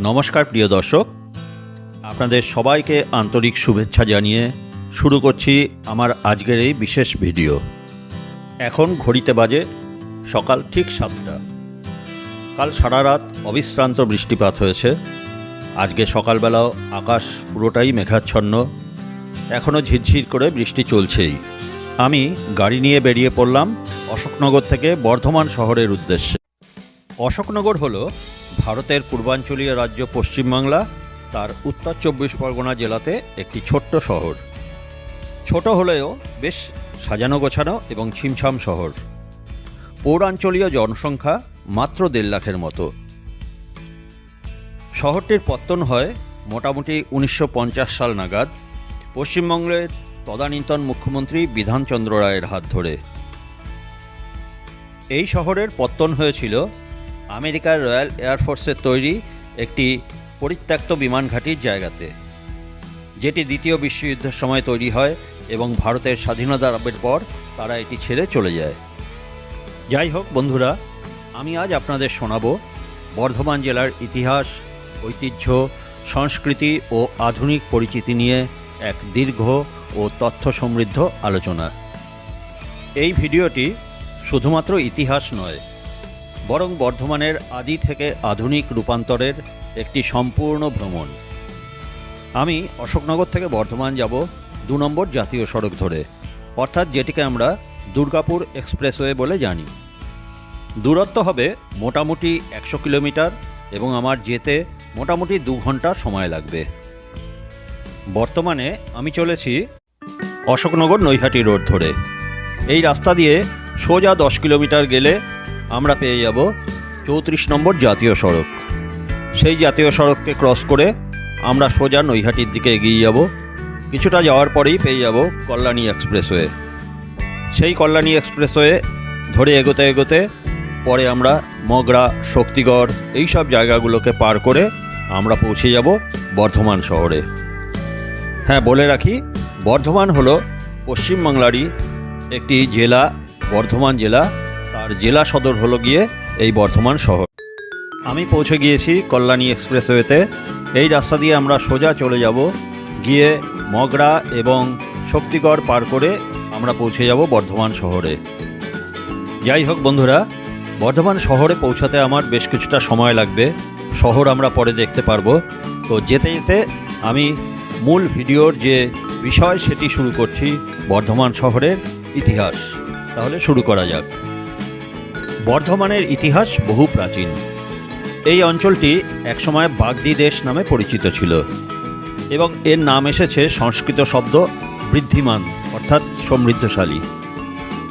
নমস্কার, প্রিয় দর্শক। আপনাদের সবাইকে আন্তরিক শুভেচ্ছা জানিয়ে শুরু করছি আমার আজকের এই বিশেষ ভিডিও। এখন ঘড়িতে বাজে সকাল ঠিক সাতটা। কাল সারা রাত অবিশ্রান্ত বৃষ্টিপাত হয়েছে। আজকে সকালবেলাও আকাশ পুরোটাই মেঘাচ্ছন্ন। এখনও ঝিরঝির করে বৃষ্টি চলছেই। আমি গাড়ি নিয়ে বেরিয়ে পড়লাম অশোকনগর থেকে বর্ধমান শহরের উদ্দেশ্যে। অশোকনগর হল ভারতের পূর্বাঞ্চলীয় রাজ্য পশ্চিমবাংলা, তার উত্তর চব্বিশ পরগনা জেলাতে একটি ছোট্ট শহর। ছোট হলেও বেশ সাজানো গোছানো এবং ছিমছাম শহর। পৌরাঞ্চলীয় জনসংখ্যা মাত্র দেড় লাখের মতো। শহরটির পত্তন হয় মোটামুটি উনিশশো পঞ্চাশ সাল নাগাদ। পশ্চিমবঙ্গের তদানীন্তন মুখ্যমন্ত্রী বিধানচন্দ্র রায়ের হাত ধরে। এই শহরের পত্তন হয়েছিল আমেরিকার রয়্যাল এয়ারফোর্সের তৈরি একটি পরিত্যক্ত বিমান ঘাঁটির জায়গাতে, যেটি দ্বিতীয় বিশ্বযুদ্ধের সময় তৈরি হয় এবং ভারতের স্বাধীনতা লাভের পর তারা এটি ছেড়ে চলে যায়। যাই হোক বন্ধুরা, আমি আজ আপনাদের শোনাব বর্ধমান জেলার ইতিহাস, ঐতিহ্য, সংস্কৃতি ও আধুনিক পরিচিতি নিয়ে এক দীর্ঘ ও তথ্য সমৃদ্ধ আলোচনা। এই ভিডিওটি শুধুমাত্র ইতিহাস নয় বরং বর্ধমানের আদি থেকে আধুনিক রূপান্তরের একটি সম্পূর্ণ ভ্রমণ। আমি অশোকনগর থেকে বর্ধমান যাব দু নম্বর জাতীয় সড়ক ধরে, অর্থাৎ যেটিকে আমরা দুর্গাপুর এক্সপ্রেসওয়ে বলে জানি। দূরত্ব হবে মোটামুটি একশো কিলোমিটার এবং আমার যেতে মোটামুটি দু ঘণ্টা সময় লাগবে। বর্তমানে আমি চলেছি অশোকনগর নৈহাটি রোড ধরে। এই রাস্তা দিয়ে সোজা দশ কিলোমিটার গেলে আমরা পেয়ে যাব চৌত্রিশ নম্বর জাতীয় সড়ক। সেই জাতীয় সড়ককে ক্রস করে আমরা সোজা নৈহাটির দিকে এগিয়ে যাব। কিছুটা যাওয়ার পরেই পেয়ে যাব কল্যাণী এক্সপ্রেসওয়ে। সেই কল্যাণী এক্সপ্রেসওয়ে ধরে এগোতে এগোতে পরে আমরা মগরা, শক্তিগড় এই সব জায়গাগুলোকে পার করে আমরা পৌঁছে যাব বর্ধমান শহরে। হ্যাঁ বলে রাখি, বর্ধমান হলো পশ্চিমবাংলারই একটি জেলা, বর্ধমান জেলা। তার জেলা সদর হলো গিয়ে এই বর্ধমান শহর। আমি পৌঁছে গিয়েছি কল্যাণী এক্সপ্রেসওয়েতে। এই রাস্তা দিয়ে আমরা সোজা চলে যাব, গিয়ে মগরা এবং শক্তিগড় পার করে আমরা পৌঁছে যাব বর্ধমান শহরে। যাই হোক বন্ধুরা, বর্ধমান শহরে পৌঁছাতে আমার বেশ কিছুটা সময় লাগবে। শহর আমরা পরে দেখতে পারব। তো যেতে যেতে আমি মূল ভিডিওর যে বিষয় সেটি শুরু করছি বর্ধমান শহরের ইতিহাস। তাহলে শুরু করা যাক। বর্ধমানের ইতিহাস বহু প্রাচীন। এই অঞ্চলটি একসময় বাগদি দেশ নামে পরিচিত ছিল এবং এর নাম এসেছে সংস্কৃত শব্দ বৃদ্ধিমান, অর্থাৎ সমৃদ্ধশালী।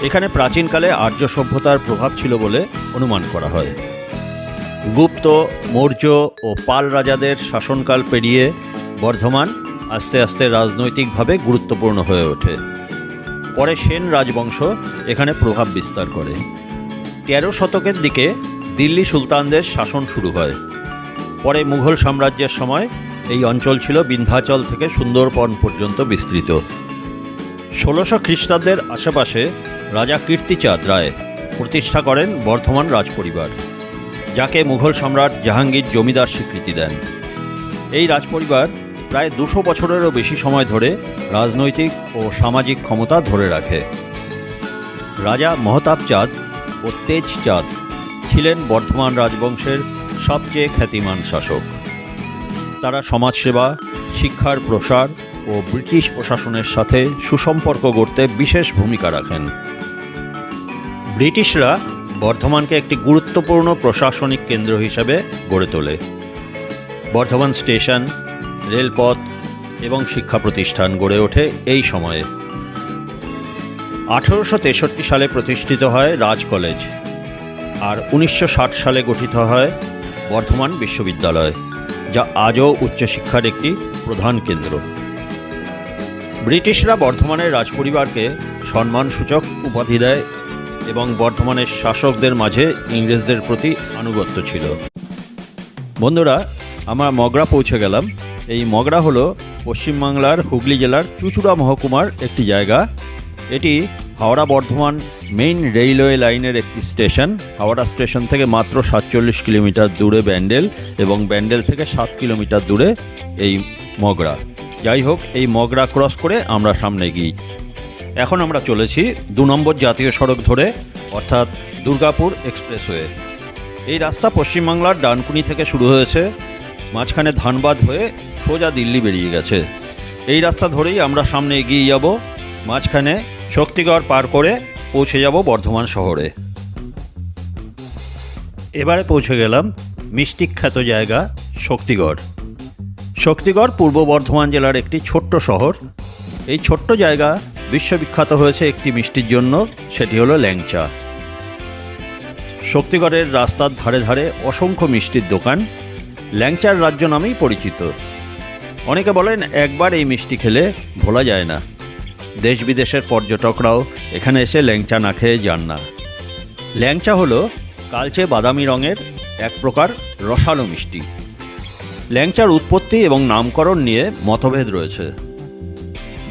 এখানে প্রাচীনকালে আর্য সভ্যতার প্রভাব ছিল বলে অনুমান করা হয়। গুপ্ত, মৌর্য ও পাল রাজাদের শাসনকাল পেরিয়ে বর্ধমান আস্তে আস্তে রাজনৈতিকভাবে গুরুত্বপূর্ণ হয়ে ওঠে। পরে সেন রাজবংশ এখানে প্রভাব বিস্তার করে। তেরো শতকের দিকে দিল্লি সুলতানদের শাসন শুরু হয়। পরে মুঘল সাম্রাজ্যের সময় এই অঞ্চল ছিল বিন্ধ্যাচল থেকে সুন্দরবন পর্যন্ত বিস্তৃত। ষোলোশো খ্রিস্টাব্দের আশেপাশে রাজা কীর্তিচাঁদ রায় প্রতিষ্ঠা করেন বর্ধমান রাজপরিবার, যাকে মুঘল সম্রাট জাহাঙ্গীর জমিদার স্বীকৃতি দেন। এই রাজপরিবার প্রায় দুশো বছরেরও বেশি সময় ধরে রাজনৈতিক ও সামাজিক ক্ষমতা ধরে রাখে। রাজা মহতাব চাঁদ ও তেজ চাঁদ ছিলেন বর্ধমান রাজবংশের সবচেয়ে খ্যাতিমান শাসক। তারা সমাজসেবা, শিক্ষার প্রসার ও ব্রিটিশ প্রশাসনের সাথে সুসম্পর্ক গড়তে বিশেষ ভূমিকা রাখেন। ব্রিটিশরা বর্ধমানকে একটি গুরুত্বপূর্ণ প্রশাসনিক কেন্দ্র হিসেবে গড়ে তোলে। বর্ধমান স্টেশন, রেলপথ এবং শিক্ষা প্রতিষ্ঠান গড়ে ওঠে এই সময়ে। আঠেরোশো তেষট্টি সালে প্রতিষ্ঠিত হয় রাজ কলেজ আর উনিশশো ষাট সালে গঠিত হয় বর্ধমান বিশ্ববিদ্যালয়, যা আজও উচ্চশিক্ষার একটি প্রধান কেন্দ্র। ব্রিটিশরা বর্ধমানের রাজপরিবারকে সম্মানসূচক উপাধি দেয় এবং বর্ধমানের শাসকদের মাঝে ইংরেজদের প্রতি আনুগত্য ছিল। বন্ধুরা, আমরা মগরা পৌঁছে গেলাম। এই মগরা হলো পশ্চিমবাংলার হুগলি জেলার চুচুড়া মহকুমার একটি জায়গা। এটি হাওড়া বর্ধমান মেইন রেলওয়ে লাইনের একটি স্টেশন। হাওড়া স্টেশন থেকে মাত্র সাতচল্লিশ কিলোমিটার দূরে ব্যান্ডেল এবং ব্যান্ডেল থেকে সাত কিলোমিটার দূরে এই মগরা। যাই হোক, এই মগরা ক্রস করে আমরা সামনে গিয়ে এখন আমরা চলেছি দু নম্বর জাতীয় সড়ক ধরে, অর্থাৎ দুর্গাপুর এক্সপ্রেসওয়ে। এই রাস্তা পশ্চিমবাংলার ডানকুনি থেকে শুরু হয়েছে, মাঝখানে ধানবাদ হয়ে সোজা দিল্লি বেরিয়ে গেছে। এই রাস্তা ধরেই আমরা সামনে এগিয়ে যাব, মাঝখানে শক্তিগড় পার করে পৌঁছে যাব বর্ধমান শহরে। এবারে পৌঁছে গেলাম মিষ্টি খ্যাত জায়গা শক্তিগড়। শক্তিগড় পূর্ব বর্ধমান জেলার একটি ছোট্ট শহর। এই ছোট্ট জায়গা বিশ্ববিখ্যাত হয়েছে একটি মিষ্টির জন্য, সেটি হলো ল্যাংচা। শক্তিগড়ের রাস্তার ধারে ধারে অসংখ্য মিষ্টির দোকান, ল্যাংচার রাজ্য নামেই পরিচিত। অনেকে বলেন, একবার এই মিষ্টি খেলে ভোলা যায় না। দেশ বিদেশের পর্যটকরাও এখানে এসে ল্যাংচা না খেয়ে যান না। ল্যাংচা হলো কালচে বাদামি রঙের এক প্রকার রসালো মিষ্টি। ল্যাংচার উৎপত্তি এবং নামকরণ নিয়ে মতভেদ রয়েছে।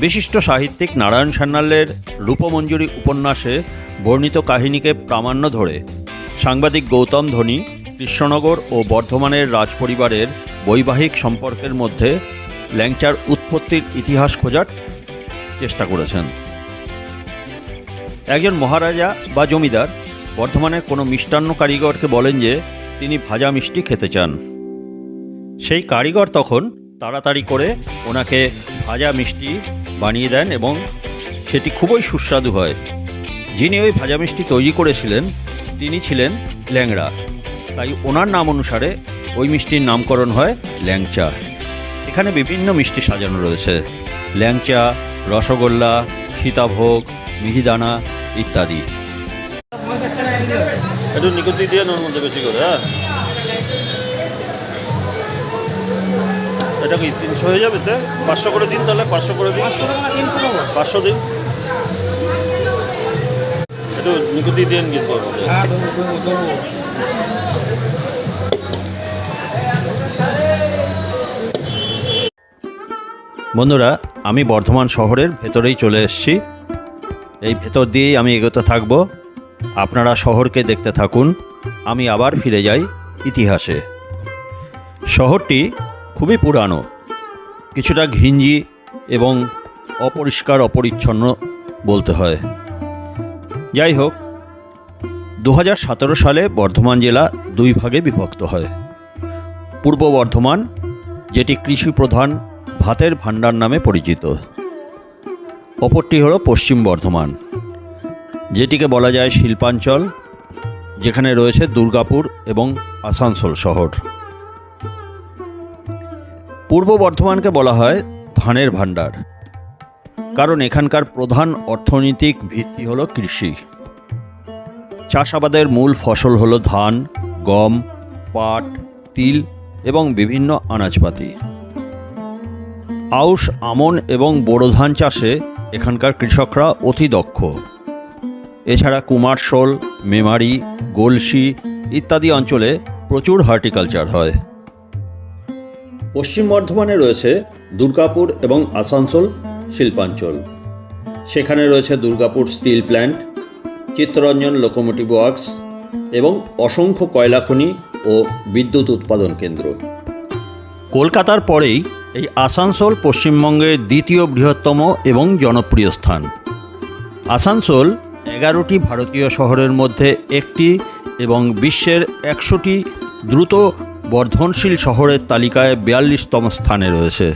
বিশিষ্ট সাহিত্যিক নারায়ণ সান্যালের রূপমঞ্জুরি উপন্যাসে বর্ণিত কাহিনীকে প্রামাণ্য ধরে সাংবাদিক গৌতম ধনী, কৃষ্ণনগর ও বর্ধমানের রাজপরিবারের বৈবাহিক সম্পর্কের মধ্যে ল্যাংচার উৎপত্তির ইতিহাস খোঁজার চেষ্টা করেছেন। একজন মহারাজা বা জমিদার বর্ধমানে কোনো মিষ্টান্ন কারিগরকে বলেন যে, তিনি ভাজা মিষ্টি খেতে চান। সেই কারিগর তখন তাড়াতাড়ি করে ওনাকে ভাজা মিষ্টি বানিয়ে দেন এবং সেটি খুবই সুস্বাদু হয়। যিনি ওই ভাজা মিষ্টি তৈরি করেছিলেন, তিনি ছিলেন ল্যাংড়া। তাই ওনার নাম অনুসারে ওই মিষ্টির নামকরণ হয় ল্যাংচা। এখানে বিভিন্ন মিষ্টি সাজানো রয়েছে। ল্যাংচা রসগোল্লা সীতাভোগ মিহিদানা ইত্যাদি। একটু নিকুতি দিয়ে ওর মধ্যে বেশি করে হ্যাঁ? এটা কি তিনশো হয়ে যাবে তো? পাঁচশো করে দিন তাহলে পাঁচশো করে দিন। পাঁচশো দিন। একটু নিকুতি দিয়ে কিন্তু। হ্যাঁ বন্ধুরা আমি বর্ধমান শহরের ভেতরেই চলে এসেছি। এই ভেতর দিয়েই আমি এগোতে থাকব। আপনারা শহরকে দেখতে থাকুন। আমি আবার ফিরে যাই ইতিহাসে। শহরটি খুবই পুরানো। কিছুটা ঘিঞ্জি এবং অপরিষ্কার অপরিচ্ছন্ন বলতে হয়। যাই হোক দু হাজার সতেরো সালে বর্ধমান জেলা দুই ভাগে বিভক্ত হয়। পূর্ব বর্ধমান, যেটি কৃষি প্রধান ভাতের ভাণ্ডার নামে পরিচিত। অপরটি হলো পশ্চিম বর্ধমান, যেটিকে বলা যায় শিল্পাঞ্চল, যেখানে রয়েছে দুর্গাপুর এবং আসানসোল শহর। পূর্ব বর্ধমানকে বলা হয় ধানের ভাণ্ডার, কারণ এখানকার প্রধান অর্থনৈতিক ভিত্তি হলো কৃষি। চাষাবাদের মূল ফসল হলো ধান, গম, পাট, তিল এবং বিভিন্ন আনাজপাতি। আউশ, আমন এবং বোরো ধান চাষে এখানকার কৃষকরা অতি দক্ষ। এছাড়া কুমারশোল মেমারি, গোলসি ইত্যাদি অঞ্চলে প্রচুর হর্টিকালচার হয়। পশ্চিম বর্ধমানে রয়েছে দুর্গাপুর এবং আসানসোল শিল্পাঞ্চল। সেখানে রয়েছে Durgapur steel plant, Chittaranjan locomotive works এবং অসংখ্য কয়লা খনি ও বিদ্যুৎ উৎপাদন কেন্দ্র। কলকাতার পরেই এই আসানসোল পশ্চিমবঙ্গের দ্বিতীয় বৃহত্তম এবং জনপ্রিয় স্থান। আসানসোল এগারোটি ভারতীয় শহরের মধ্যে একটি এবং বিশ্বের একশোটি দ্রুত বর্ধনশীল শহরের তালিকায় বিয়াল্লিশতম স্থানে রয়েছে।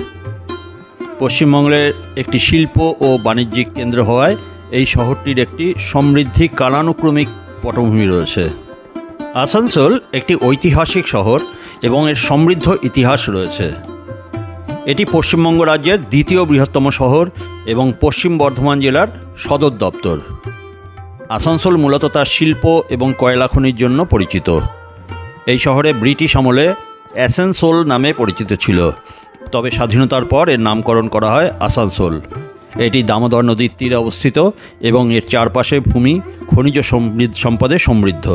পশ্চিমবঙ্গের একটি শিল্প ও বাণিজ্যিক কেন্দ্র হওয়ায় এই শহরটির একটি সমৃদ্ধি কালানুক্রমিক পটভূমি রয়েছে। আসানসোল একটি ঐতিহাসিক শহর এবং এর সমৃদ্ধ ইতিহাস রয়েছে। এটি পশ্চিমবঙ্গ রাজ্যের দ্বিতীয় বৃহত্তম শহর এবং পশ্চিম বর্ধমান জেলার সদর দপ্তর। আসানসোল মূলত তার শিল্প এবং কয়লা খনির জন্য পরিচিত। এই শহরে ব্রিটিশ আমলে অ্যাসেনসোল নামে পরিচিত ছিল। তবে স্বাধীনতার পর এর নামকরণ করা হয় আসানসোল। এটি দামোদর নদীর তীরে অবস্থিত এবং এর চারপাশে ভূমি, খনিজ সম্পদে সমৃদ্ধ।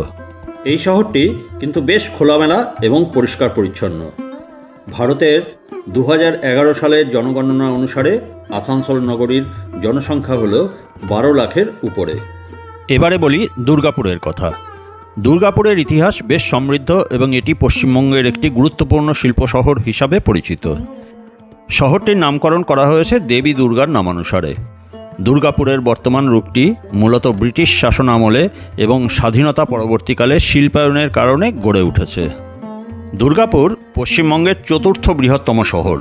এই শহরটি কিন্তু বেশ খোলামেলা এবং পরিষ্কার পরিচ্ছন্ন ভারতের দু হাজার এগারো সালের জনগণনা অনুসারে আসানসোল নগরীর জনসংখ্যা হল বারো লাখের উপরে। এবারে বলি দুর্গাপুরের কথা। দুর্গাপুরের ইতিহাস বেশ সমৃদ্ধ এবং এটি পশ্চিমবঙ্গের একটি গুরুত্বপূর্ণ শিল্প শহর হিসাবে পরিচিত। শহরটির নামকরণ করা হয়েছে দেবী দুর্গার নামানুসারে। দুর্গাপুরের বর্তমান রূপটি মূলত ব্রিটিশ শাসন আমলে এবং স্বাধীনতা পরবর্তীকালে শিল্পায়নের কারণে গড়ে উঠেছে। দুর্গাপুর পশ্চিমবঙ্গের চতুর্থ বৃহত্তম শহর।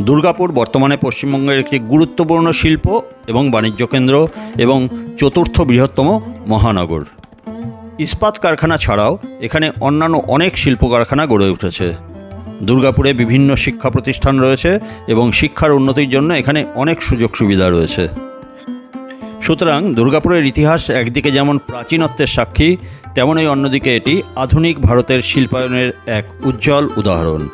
দুর্গাপুর বর্তমানে পশ্চিমবঙ্গের একটি গুরুত্বপূর্ণ শিল্প এবং বাণিজ্য কেন্দ্র এবং চতুর্থ বৃহত্তম মহানগর। ইস্পাত কারখানা ছাড়াও এখানে অন্যান্য অনেক শিল্প কারখানা গড়ে উঠেছে। দুর্গাপুরে বিভিন্ন শিক্ষা প্রতিষ্ঠান রয়েছে এবং শিক্ষার উন্নতির জন্য এখানে অনেক সুযোগ সুবিধা রয়েছে। সুতরাং দুর্গাপুরের ইতিহাস একদিকে যেমন প্রাচীনত্বের সাক্ষী, তেমনই অন্যদিকে এটি আধুনিক ভারতের শিল্পায়নের এক উজ্জ্বল উদাহরণ।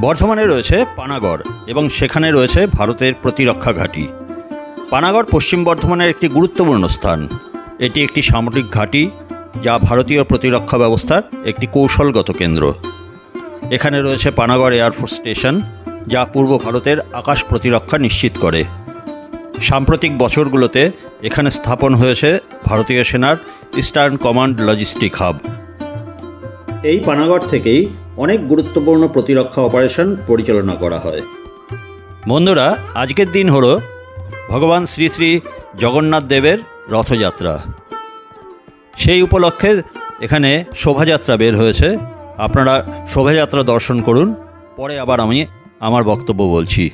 বর্ধমানে রয়েছে পানাগড় এবং সেখানে রয়েছে ভারতের প্রতিরক্ষা ঘাঁটি। পানাগড় পশ্চিম বর্ধমানের একটি গুরুত্বপূর্ণ স্থান। এটি একটি সামরিক ঘাঁটি, যা ভারতীয় প্রতিরক্ষা ব্যবস্থার একটি কৌশলগত কেন্দ্র। এখানে রয়েছে পানাগড় এয়ারফোর্স স্টেশন, যা পূর্ব ভারতের আকাশ প্রতিরক্ষা নিশ্চিত করে। সাম্প্রতিক বছরগুলোতে এখানে স্থাপন হয়েছে ভারতীয় সেনার ইস্টার্ন কমান্ড লজিস্টিক হাব। এই পানাগড় থেকেই অনেক গুরুত্বপূর্ণ প্রতিরক্ষা অপারেশন পরিচালনা করা হয়। বন্ধুরা, আজকের দিন হলো ভগবান শ্রী শ্রী জগন্নাথ দেবের রথযাত্রা। সেই উপলক্ষে এখানে শোভাযাত্রা বের হয়েছে। আপনারা শোভাযাত্রা দর্শন করুন। পরে আবার আমি আমার বক্তব্য বলছি।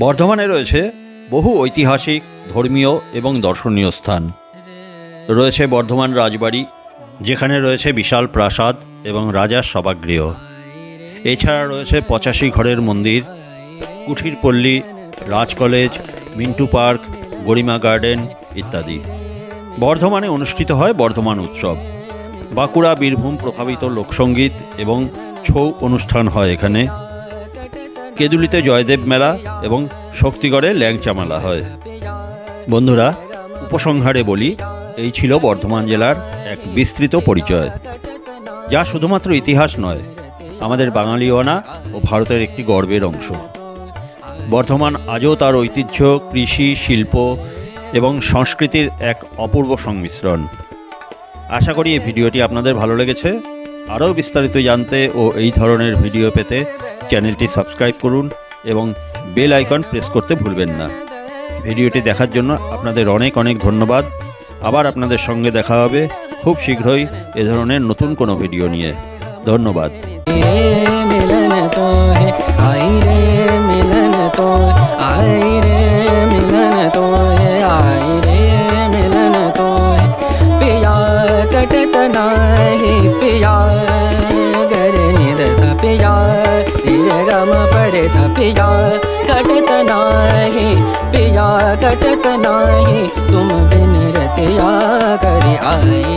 বর্ধমানে রয়েছে বহু ঐতিহাসিক, ধর্মীয় এবং দর্শনীয় স্থান। রয়েছে বর্ধমান রাজবাড়ি, যেখানে রয়েছে বিশাল প্রাসাদ এবং রাজার সভাগৃহ। এছাড়া রয়েছে পঁচাশি ঘরের মন্দির কুঠির পল্লী Raj college, Mintu park, Garima garden ইত্যাদি। বর্ধমানে অনুষ্ঠিত হয় বর্ধমান উৎসব। বাঁকুড়া, বীরভূম প্রভাবিত লোকসঙ্গীত এবং ছৌ অনুষ্ঠান হয় এখানে। কেদুলিতে জয়দেব মেলা এবং শক্তিগড়ে ল্যাংচা মেলা হয়। বন্ধুরা, উপসংহারে বলি, এই ছিল বর্ধমান জেলার এক বিস্তৃত পরিচয়, যা শুধুমাত্র ইতিহাস নয়, আমাদের বাঙালিওয়ানা ও ভারতের একটি গর্বের অংশ। বর্ধমান আজও তার ঐতিহ্য, কৃষি, শিল্প এবং সংস্কৃতির এক অপূর্ব সংমিশ্রণ। আশা করি এই ভিডিওটি আপনাদের ভালো লেগেছে। আরও বিস্তারিত জানতে ও এই ধরনের ভিডিও পেতে চ্যানেলটি সাবস্ক্রাইব করুন এবং বেল আইকন প্রেস করতে ভুলবেন না। ভিডিওটি দেখার জন্য আপনাদের অনেক অনেক ধন্যবাদ। আবার আপনাদের সঙ্গে দেখা হবে খুব শীঘ্রই এ ধরনের নতুন কোনো ভিডিও নিয়ে। ধন্যবাদ। মিলন তো মিলন তো नाही पिया गरे निद सा पिया रे गम परे सपिया। पिया कटत नाही पिया, कटत नाही, तुम बिन रतिया कर आई